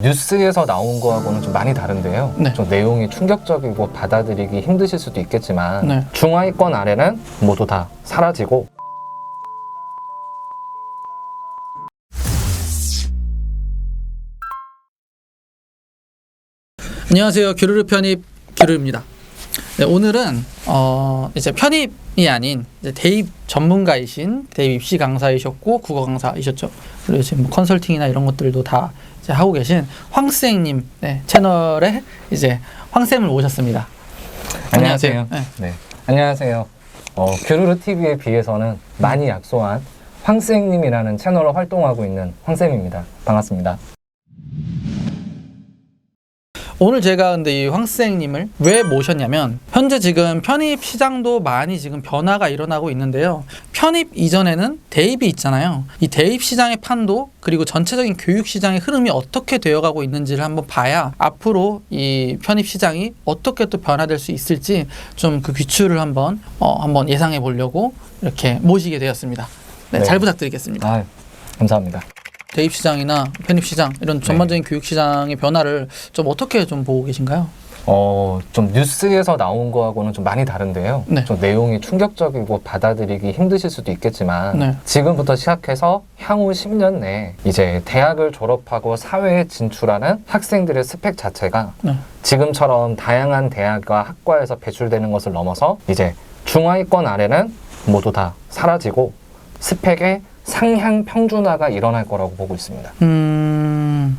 뉴스에서 나온 거하고는 좀 많이 다른데요. 네. 좀 내용이 충격적이고 받아들이기 힘드실 수도 있겠지만 네. 중하위권 아래는 모두 다 사라지고 안녕하세요. 교르르 편입 교르입니다. 네, 오늘은 어, 이제 편입이 아닌 이제 대입 전문가이신 대입 입시 강사이셨고 국어 강사이셨죠. 그리고 지금 뭐 컨설팅이나 이런 것들도 다 하고 계신 황쌤님 네, 채널에 이제 황쌤을 모셨습니다. 안녕하세요. 네. 네. 안녕하세요. 어, 규르르 TV에 비해서는 많이 약소한 황쌤님이라는 채널로 활동하고 있는 황쌤입니다. 반갑습니다. 오늘 제가 근데 이 황쌤님을 왜 모셨냐면 현재 지금 편입 시장도 많이 지금 변화가 일어나고 있는데요. 편입 이전에는 대입이 있잖아요. 이 대입 시장의 판도 그리고 전체적인 교육 시장의 흐름이 어떻게 되어가고 있는지를 한번 봐야 앞으로 이 편입 시장이 어떻게 또 변화될 수 있을지 좀 그 귀추를 한번 어, 한번 예상해 보려고 이렇게 모시게 되었습니다. 네, 네. 잘 부탁드리겠습니다. 아, 감사합니다. 대입 시장이나 편입 시장 이런 전반적인 교육 시장의 변화를 좀 어떻게 좀 보고 계신가요? 어, 좀 뉴스에서 나온 거하고는 좀 많이 다른데요. 네. 좀 내용이 충격적이고 받아들이기 힘드실 수도 있겠지만 네. 지금부터 시작해서 향후 10년 내에 이제 대학을 졸업하고 사회에 진출하는 학생들의 스펙 자체가 네. 지금처럼 다양한 대학과 학과에서 배출되는 것을 넘어서 이제 중하위권 아래는 모두 다 사라지고 스펙의 상향 평준화가 일어날 거라고 보고 있습니다. 음.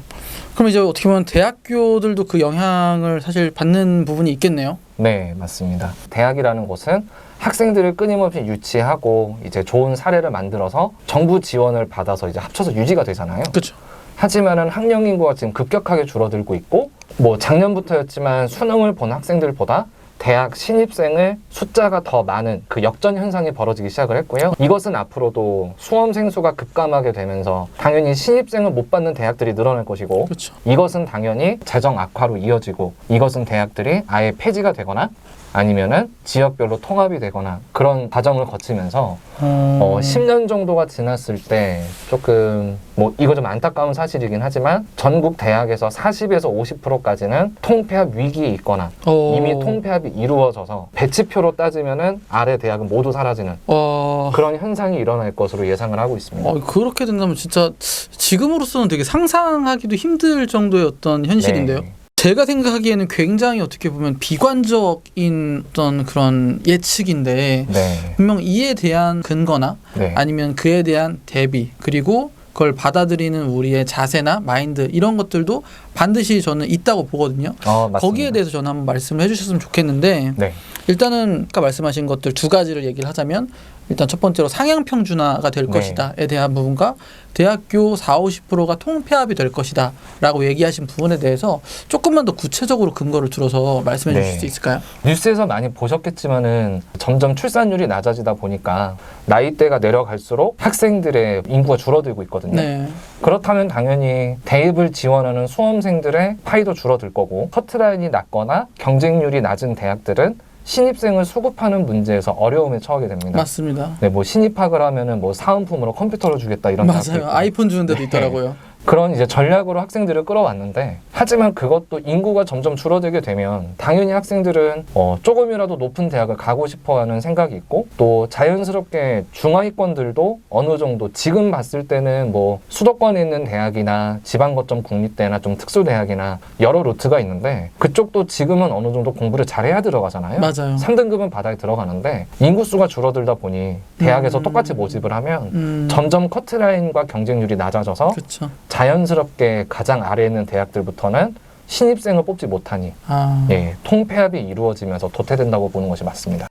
그럼 이제 어떻게 보면 대학교들도 그 영향을 사실 받는 부분이 있겠네요. 네, 맞습니다. 대학이라는 곳은 학생들을 끊임없이 유치하고 이제 좋은 사례를 만들어서 정부 지원을 받아서 이제 합쳐서 유지가 되잖아요. 그렇죠. 하지만은 학령 인구가 지금 급격하게 줄어들고 있고 뭐 작년부터였지만 수능을 본 학생들보다 대학 신입생을 숫자가 더 많은 그 역전 현상이 벌어지기 시작을 했고요. 이것은 앞으로도 수험 생 수가 급감하게 되면서 당연히 신입생을 못 받는 대학들이 늘어날 것이고 그렇죠. 이것은 당연히 재정 악화로 이어지고 이것은 대학들이 아예 폐지가 되거나 아니면은 지역별로 통합이 되거나 그런 과정을 거치면서 어, 10년 정도가 지났을 때 조금 뭐 이거 좀 안타까운 사실이긴 하지만 전국 대학에서 40에서 50%까지는 통폐합 위기에 있거나 어... 이미 통폐합이 이루어져서 배치표로 따지면은 아래 대학은 모두 사라지는 어... 그런 현상이 일어날 것으로 예상을 하고 있습니다. 어, 그렇게 된다면 진짜 지금으로서는 되게 상상하기도 힘들 정도의 어떤 현실인데요. 네. 제가 생각하기에는 굉장히 어떻게 보면 비관적인 어떤 그런 예측인데 네. 분명 이에 대한 근거나 네. 아니면 그에 대한 대비 그리고 그걸 받아들이는 우리의 자세나 마인드 이런 것들도 반드시 저는 있다고 보거든요. 어. 거기에 대해서 저는 한번 말씀을 해주셨으면 좋겠는데 네. 일단은 아까 말씀하신 것들 두 가지를 얘기를 하자면 일단 첫 번째로 상향 평준화가 될 네. 것이다에 대한 부분과 대학교 4, 50%가 통폐합이 될 것이다 라고 얘기하신 부분에 대해서 조금만 더 구체적으로 근거를 들어서 말씀해 주실 네. 수 있을까요? 뉴스에서 많이 보셨겠지만은 점점 출산율이 낮아지다 보니까 나이대가 내려갈수록 학생들의 인구가 줄어들고 있거든요. 네. 그렇다면 당연히 대입을 지원하는 수험생들의 파이도 줄어들 거고 커트라인이 낮거나 경쟁률이 낮은 대학들은 신입생을 수급하는 문제에서 어려움에 처하게 됩니다. 맞습니다. 네, 뭐 신입학을 하면은 뭐 사은품으로 컴퓨터를 주겠다 이런 대학도 맞아요. 있고. 아이폰 주는 데도 네. 있더라고요. 그런 이제 전략으로 학생들을 끌어왔는데 하지만 그것도 인구가 점점 줄어들게 되면 당연히 학생들은 어, 조금이라도 높은 대학을 가고 싶어하는 생각이 있고 또 자연스럽게 중하위권들도 어느 정도 지금 봤을 때는 뭐 수도권에 있는 대학이나 지방 거점 국립대나 좀 특수 대학이나 여러 루트가 있는데 그쪽도 지금은 어느 정도 공부를 잘해야 들어가잖아요. 맞아요. 3등급은 바다에 들어가는데 인구수가 줄어들다 보니 대학에서 음. 똑같이 모집을 하면 음. 점점 커트라인과 경쟁률이 낮아져서 그렇죠. 자연스럽게 가장 아래에 있는 대학들부터는 신입생을 뽑지 못하니 아. 예, 통폐합이 이루어지면서 도태된다고 보는 것이 맞습니다.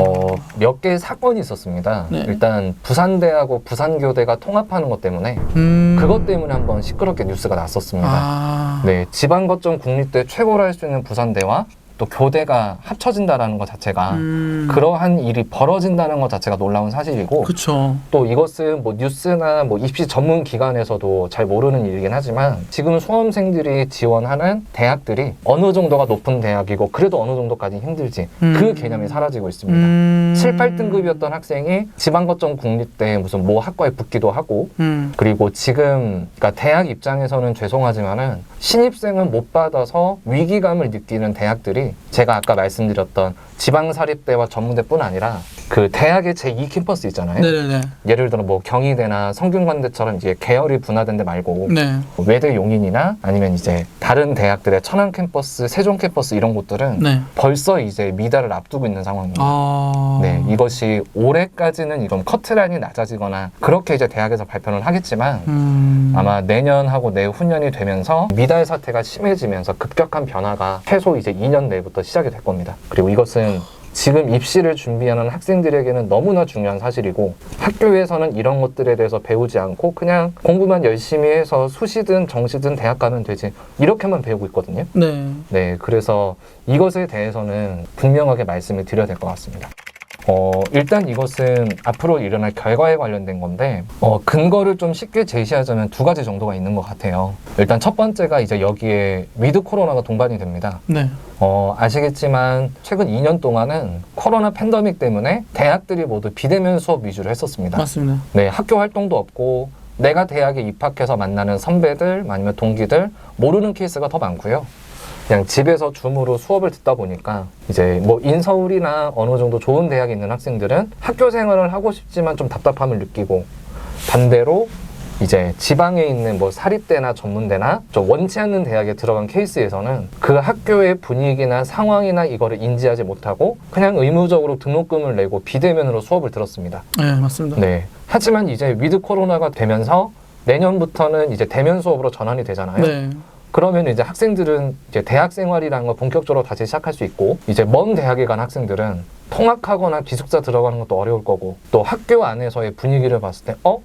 어, 몇 개의 사건이 있었습니다. 네. 일단 부산대하고 부산교대가 통합하는 것 때문에 음. 그것 때문에 한번 시끄럽게 뉴스가 났었습니다. 아. 네, 지방거점 국립대 최고로 할 수 있는 부산대와 또 교대가 합쳐진다라는 것 자체가 음. 그러한 일이 벌어진다는 것 자체가 놀라운 사실이고 그렇죠. 또 이것은 뭐 뉴스나 뭐 입시 전문 기관에서도 잘 모르는 일이긴 하지만 지금 수험생들이 지원하는 대학들이 어느 정도가 높은 대학이고 그래도 어느 정도까지 힘들지 음. 그 개념이 사라지고 있습니다. 음. 7, 8등급이었던 학생이 지방거점 국립 대 무슨 모 학과에 붙기도 하고 음. 그리고 지금 그러니까 대학 입장에서는 죄송하지만은 신입생을 못 받아서 위기감을 느끼는 대학들이 제가 아까 말씀드렸던 지방사립대와 전문대뿐 아니라 그 대학의 제2 캠퍼스 있잖아요. 네네네. 예를 들어 뭐 경희대나 성균관대처럼 이제 계열이 분화된 데 말고 네. 외대 용인이나 아니면 이제 다른 대학들의 천안 캠퍼스, 세종 캠퍼스 이런 곳들은 네. 벌써 이제 미달을 앞두고 있는 상황입니다. 아. 네, 이것이 올해까지는 이건 커트라인이 낮아지거나 그렇게 이제 대학에서 발표를 하겠지만 음. 아마 내년하고 내후년이 되면서 미달 사태가 심해지면서 급격한 변화가 최소 이제 2년 내부터 시작이 될 겁니다. 그리고 이것은 지금 입시를 준비하는 학생들에게는 너무나 중요한 사실이고 학교에서는 이런 것들에 대해서 배우지 않고 그냥 공부만 열심히 해서 수시든 정시든 대학 가면 되지 이렇게만 배우고 있거든요. 네. 네, 그래서 이것에 대해서는 분명하게 말씀을 드려야 될 것 같습니다. 어, 일단 이것은 앞으로 일어날 결과에 관련된 건데, 어, 근거를 좀 쉽게 제시하자면 두 가지 정도가 있는 것 같아요. 일단 첫 번째가 이제 여기에 위드 코로나가 동반이 됩니다. 네. 어, 아시겠지만 최근 2년 동안은 코로나 팬데믹 때문에 대학들이 모두 비대면 수업 위주로 했었습니다. 맞습니다. 네, 학교 활동도 없고 내가 대학에 입학해서 만나는 선배들 아니면 동기들 모르는 케이스가 더 많고요. 그냥 집에서 줌으로 수업을 듣다 보니까 이제 뭐 인서울이나 어느 정도 좋은 대학에 있는 학생들은 학교 생활을 하고 싶지만 좀 답답함을 느끼고 반대로 이제 지방에 있는 뭐 사립대나 전문대나 좀 원치 않는 대학에 들어간 케이스에서는 그 학교의 분위기나 상황이나 이거를 인지하지 못하고 그냥 의무적으로 등록금을 내고 비대면으로 수업을 들었습니다. 네, 맞습니다. 네. 하지만 이제 위드 코로나가 되면서 내년부터는 이제 대면 수업으로 전환이 되잖아요. 네. 그러면 이제 학생들은 이제 대학 생활이라는 걸 본격적으로 다시 시작할 수 있고 이제 먼 대학에 간 학생들은 통학하거나 기숙사 들어가는 것도 어려울 거고 또 학교 안에서의 분위기를 봤을 때 어?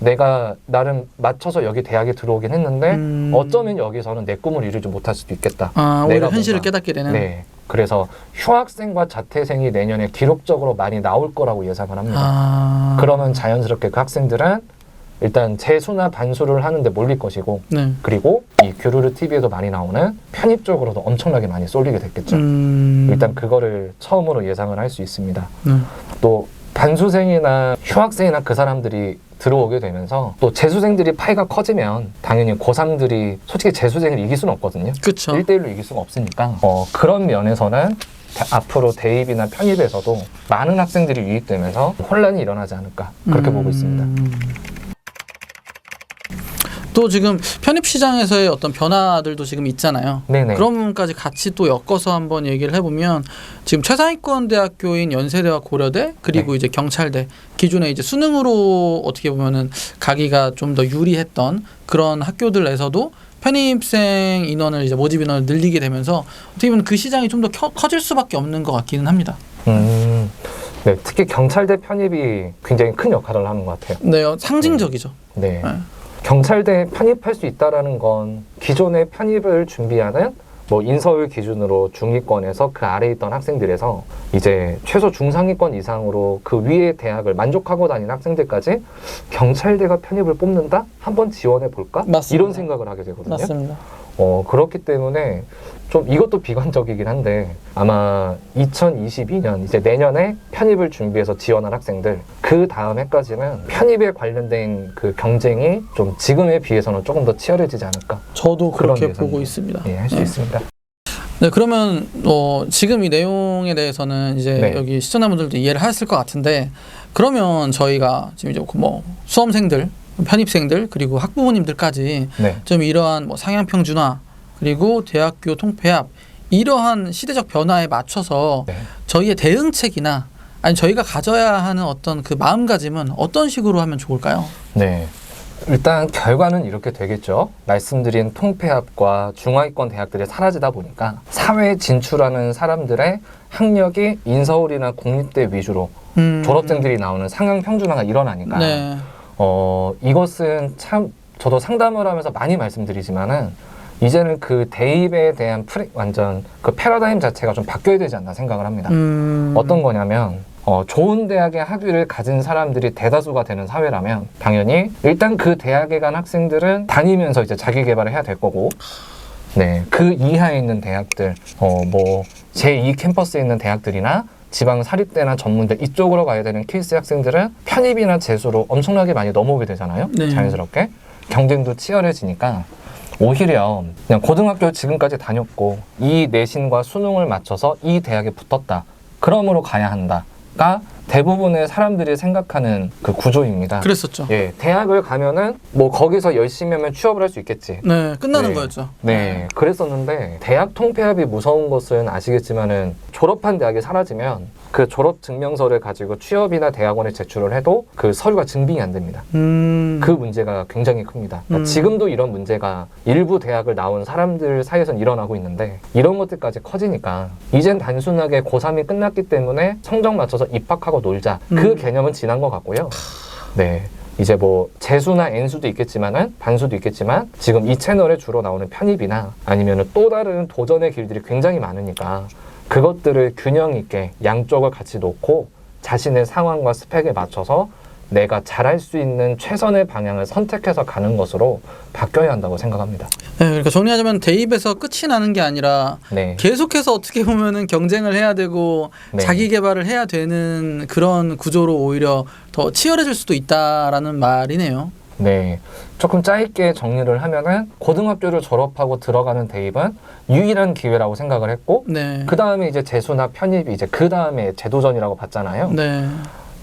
내가 나름 맞춰서 여기 대학에 들어오긴 했는데 음. 어쩌면 여기서는 내 꿈을 이루지 못할 수도 있겠다. 아, 오히려 내가 현실을 깨닫게 되는. 네. 그래서 휴학생과 자퇴생이 내년에 기록적으로 많이 나올 거라고 예상을 합니다. 아. 그러면 자연스럽게 그 학생들은 일단 재수나 반수를 하는데 몰릴 것이고 네. 그리고 이 규르르 TV에도 많이 나오는 편입 쪽으로도 엄청나게 많이 쏠리게 됐겠죠. 음. 일단 그거를 처음으로 예상을 할 수 있습니다. 네. 또 반수생이나 휴학생이나 그 사람들이 들어오게 되면서 또 재수생들이 파이가 커지면 당연히 고3들이 솔직히 재수생을 이길 수는 없거든요. 그쵸. 1대1로 이길 수가 없으니까 어, 그런 면에서는 대- 앞으로 대입이나 편입에서도 많은 학생들이 유입되면서 혼란이 일어나지 않을까 그렇게 음. 보고 있습니다. 또 지금 편입 시장에서의 어떤 변화들도 지금 있잖아요. 네네. 그런 부분까지 같이 또 엮어서 한번 얘기를 해보면 지금 최상위권 대학교인 연세대와 고려대 그리고 네. 이제 경찰대 기존에 이제 수능으로 어떻게 보면은 가기가 좀 더 유리했던 그런 학교들에서도 편입생 인원을 이제 모집 인원을 늘리게 되면서 어떻게 보면 그 시장이 좀 더 커질 수밖에 없는 것 같기는 합니다. 음, 네, 특히 경찰대 편입이 굉장히 큰 역할을 하는 것 같아요. 네, 어, 상징적이죠. 네. 네. 경찰대 편입할 수 있다라는 건 기존의 편입을 준비하는 뭐 인서울 기준으로 중위권에서 그 아래에 있던 학생들에서 이제 최소 중상위권 이상으로 그 위의 대학을 만족하고 다니는 학생들까지 경찰대가 편입을 뽑는다? 한번 지원해 볼까? 이런 생각을 하게 되거든요. 맞습니다. 어, 그렇기 때문에 좀 이것도 비관적이긴 한데 아마 2022년 이제 내년에 편입을 준비해서 지원한 학생들 그 다음 해까지는 편입에 관련된 그 경쟁이 좀 지금에 비해서는 조금 더 치열해지지 않을까 저도 그렇게. 보고 있습니다. 예, 할수 네. 있습니다. 네, 그러면 어, 지금 이 내용에 대해서는 이제 네. 여기 시청자분들도 이해를 하셨을 것 같은데 그러면 저희가 지금 이제 뭐 수험생들, 편입생들 그리고 학부모님들까지 네. 좀 이러한 뭐 상향 평준화 그리고 대학교 통폐합 이러한 시대적 변화에 맞춰서 네. 저희의 대응책이나 아니 저희가 가져야 하는 어떤 그 마음가짐은 어떤 식으로 하면 좋을까요? 네. 일단 결과는 이렇게 되겠죠. 말씀드린 통폐합과 중하위권 대학들이 사라지다 보니까 사회에 진출하는 사람들의 학력이 인서울이나 국립대 위주로 음, 졸업생들이 나오는 상향 평준화가 일어나니까 네, 어, 이것은 참 저도 상담을 하면서 많이 말씀드리지만은 이제는 그 대입에 대한 프레, 완전 그 패러다임 자체가 좀 바뀌어야 되지 않나 생각을 합니다. 음, 어떤 거냐면 어, 좋은 대학의 학위를 가진 사람들이 대다수가 되는 사회라면 당연히 일단 그 대학에 간 학생들은 다니면서 이제 자기 개발을 해야 될 거고 네, 그 이하에 있는 대학들, 어, 뭐, 제2 캠퍼스에 있는 대학들이나 지방 사립대나 전문대 이쪽으로 가야 되는 케이스 학생들은 편입이나 재수로 엄청나게 많이 넘어오게 되잖아요. 네. 자연스럽게 경쟁도 치열해지니까 오히려 그냥 고등학교 지금까지 다녔고 이 내신과 수능을 맞춰서 이 대학에 붙었다. 그러므로 가야 한다가 대부분의 사람들이 생각하는 그 구조입니다. 그랬었죠. 예, 대학을 가면은 뭐 거기서 열심히 하면 취업을 할 수 있겠지. 네, 끝나는 네. 거였죠. 네, 그랬었는데 대학 통폐합이 무서운 것은 아시겠지만은 졸업한 대학이 사라지면 그 졸업 증명서를 가지고 취업이나 대학원에 제출을 해도 그 서류가 증빙이 안 됩니다. 음. 그 문제가 굉장히 큽니다. 그러니까 음. 지금도 이런 문제가 일부 대학을 나온 사람들 사이에선 일어나고 있는데 이런 것들까지 커지니까 이젠 단순하게 고3이 끝났기 때문에 성적 맞춰서 입학하고 놀자. 그 음. 개념은 지난 것 같고요. 네. 이제 뭐 재수나 N수도 있겠지만은 반수도 있겠지만 지금 이 채널에 주로 나오는 편입이나 아니면은 또 다른 도전의 길들이 굉장히 많으니까 그것들을 균형 있게 양쪽을 같이 놓고 자신의 상황과 스펙에 맞춰서 내가 잘할 수 있는 최선의 방향을 선택해서 가는 것으로 바뀌어야 한다고 생각합니다. 네, 그러니까 정리하자면 대입에서 끝이 나는 게 아니라 네. 계속해서 어떻게 보면은 경쟁을 해야 되고 네. 자기 개발을 해야 되는 그런 구조로 오히려 더 치열해질 수도 있다라는 말이네요. 네. 조금 짧게 정리를 하면은 고등학교를 졸업하고 들어가는 대입은 유일한 기회라고 생각을 했고 네. 그 다음에 이제 재수나 편입이 이제 그 다음에 재도전이라고 봤잖아요. 네.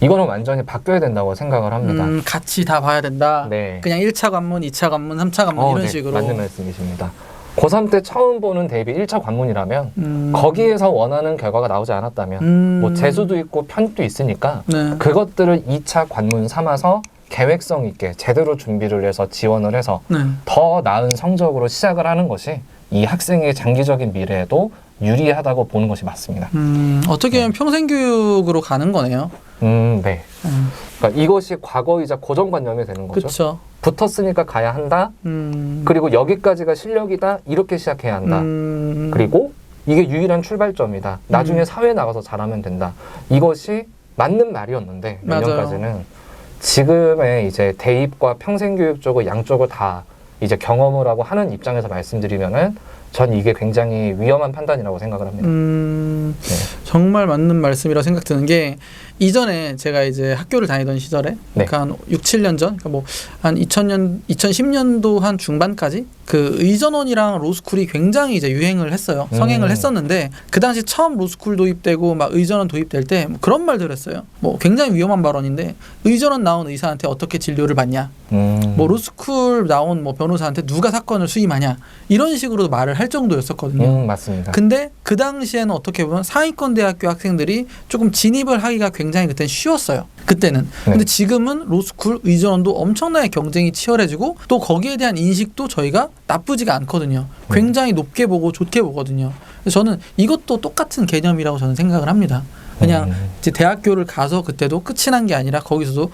이거는 완전히 바뀌어야 된다고 생각을 합니다. 음, 같이 다 봐야 된다. 네. 그냥 1차 관문, 2차 관문, 3차 관문 어, 이런 네. 식으로. 맞는 말씀이십니다. 고3 때 처음 보는 대입이 1차 관문이라면 음. 거기에서 원하는 결과가 나오지 않았다면 음. 뭐 재수도 있고 편입도 있으니까 네. 그것들을 2차 관문 삼아서 계획성 있게 제대로 준비를 해서 지원을 해서 네. 더 나은 성적으로 시작을 하는 것이 이 학생의 장기적인 미래에도 유리하다고 보는 것이 맞습니다. 음, 어떻게 보면 평생 교육으로 가는 거네요. 음, 네. 음, 그러니까 이것이 과거이자 고정관념이 되는 거죠. 그렇죠. 붙었으니까 가야 한다. 음. 그리고 여기까지가 실력이다. 이렇게 시작해야 한다. 음. 그리고 이게 유일한 출발점이다. 나중에 음. 사회에 나가서 잘하면 된다. 이것이 맞는 말이었는데 몇 맞아요. 년까지는 지금의 이제 대입과 평생교육 쪽을 양쪽을 다 이제 경험을 하고 하는 입장에서 말씀드리면은 전 이게 굉장히 위험한 판단이라고 생각을 합니다. 음, 네. 정말 맞는 말씀이라고 생각 드는 게 이전에 제가 이제 학교를 다니던 시절에 네. 그러니까 한 6, 7년 전, 그러니까 뭐한 2000년, 2010년도 한 중반까지 그 의전원이랑 로스쿨이 굉장히 이제 유행을 했어요. 성행을 음. 했었는데 그 당시 처음 로스쿨 도입되고 막 의전원 도입될 때 뭐 그런 말들 했어요. 뭐 굉장히 위험한 발언인데 의전원 나온 의사한테 어떻게 진료를 받냐? 음. 뭐 로스쿨 나온 뭐 변호사한테 누가 사건을 수임하냐? 이런 식으로 말을 할 정도였었거든요. 음, 맞습니다. 근데 그 당시에는 어떻게 보면 상위권 대학교 학생들이 조금 진입을 하기가 굉장히 그때는 쉬웠어요. 그때는. 네. 근데 지금은 로스쿨 의전원도 엄청나게 경쟁이 치열해지고 또 거기에 대한 인식도 저희가 나쁘지가 않거든요. 네. 굉장히 높게 보고 좋게 보거든요. 그래서 저는 이것도 똑같은 개념이라고 저는 생각을 합니다. 그냥 음. 이제 대학교를 가서 그때도 끝이 난 게 아니라 거기서도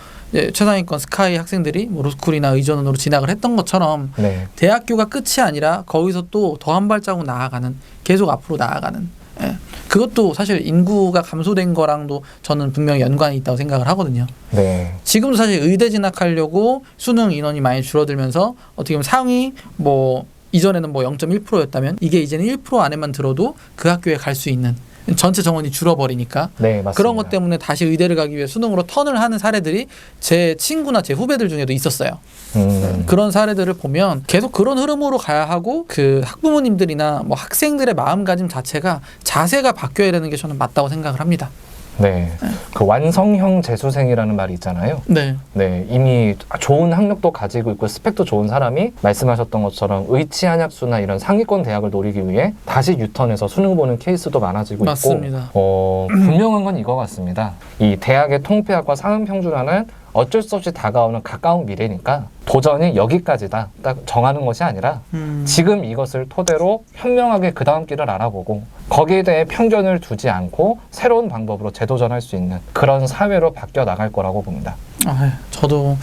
최상위권 스카이 학생들이 뭐 로스쿨이나 의전원으로 진학을 했던 것처럼 네. 대학교가 끝이 아니라 거기서 또 더 한 발자국 나아가는 계속 앞으로 나아가는 예. 그것도 사실 인구가 감소된 거랑도 저는 분명히 연관이 있다고 생각을 하거든요. 네. 지금도 사실 의대 진학하려고 수능 인원이 많이 줄어들면서 어떻게 보면 상위 뭐 이전에는 뭐 0.1%였다면 이게 이제는 1% 안에만 들어도 그 학교에 갈 수 있는 전체 정원이 줄어버리니까 네, 맞습니다. 그런 것 때문에 다시 의대를 가기 위해 수능으로 턴을 하는 사례들이 제 친구나 제 후배들 중에도 있었어요. 음. 그런 사례들을 보면 계속 그런 흐름으로 가야 하고 그 학부모님들이나 뭐 학생들의 마음가짐 자체가 자세가 바뀌어야 되는 게 저는 맞다고 생각을 합니다. 네. 그 완성형 재수생이라는 말이 있잖아요. 네. 네, 이미 좋은 학력도 가지고 있고 스펙도 좋은 사람이 말씀하셨던 것처럼 의치 한약수나 이런 상위권 대학을 노리기 위해 다시 유턴해서 수능 보는 케이스도 많아지고 맞습니다. 있고 어, 분명한 건 이거 같습니다. 이 대학의 통폐합과 상업평준화는 어쩔 수 없이 다가오는 가까운 미래니까 도전이 여기까지다 딱 정하는 것이 아니라 음. 지금 이것을 토대로 현명하게 그 다음 길을 알아보고 거기에 대해 편견을 두지 않고 새로운 방법으로 재도전할 수 있는 그런 사회로 바뀌어 나갈 거라고 봅니다. 아, 예. 저도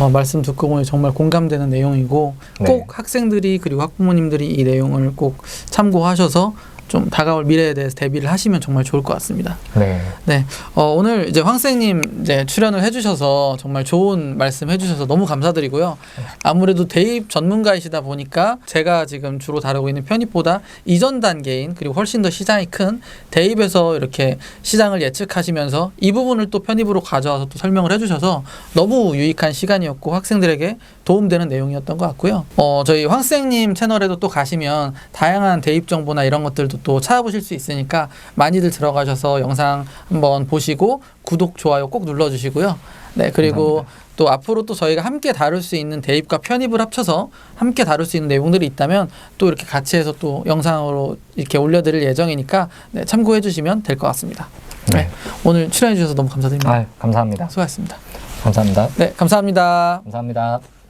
어, 말씀 듣고 보니 정말 공감되는 내용이고 네. 꼭 학생들이 그리고 학부모님들이 이 내용을 꼭 참고하셔서 좀 다가올 미래에 대해서 대비를 하시면 정말 좋을 것 같습니다. 네. 네, 어, 오늘 이제 황생님 이제 출연을 해주셔서 정말 좋은 말씀 해주셔서 너무 감사드리고요. 아무래도 대입 전문가이시다 보니까 제가 지금 주로 다루고 있는 편입보다 이전 단계인 그리고 훨씬 더 시장이 큰 대입에서 이렇게 시장을 예측하시면서 이 부분을 또 편입으로 가져와서 또 설명을 해주셔서 너무 유익한 시간이었고 학생들에게 도움되는 내용이었던 것 같고요. 어, 저희 황생님 채널에도 또 가시면 다양한 대입 정보나 이런 것들 도 또 찾아보실 수 있으니까 많이들 들어가셔서 영상 한번 보시고 구독, 좋아요 꼭 눌러주시고요. 네, 그리고 또 앞으로 또 저희가 함께 다룰 수 있는 대입과 편입을 합쳐서 함께 다룰 수 있는 내용들이 있다면 또 이렇게 같이 해서 또 영상으로 이렇게 올려드릴 예정이니까 네, 참고해 주시면 될 것 같습니다. 네. 네. 오늘 출연해 주셔서 너무 감사드립니다. 아, 감사합니다. 수고하셨습니다. 감사합니다. 네, 감사합니다. 감사합니다.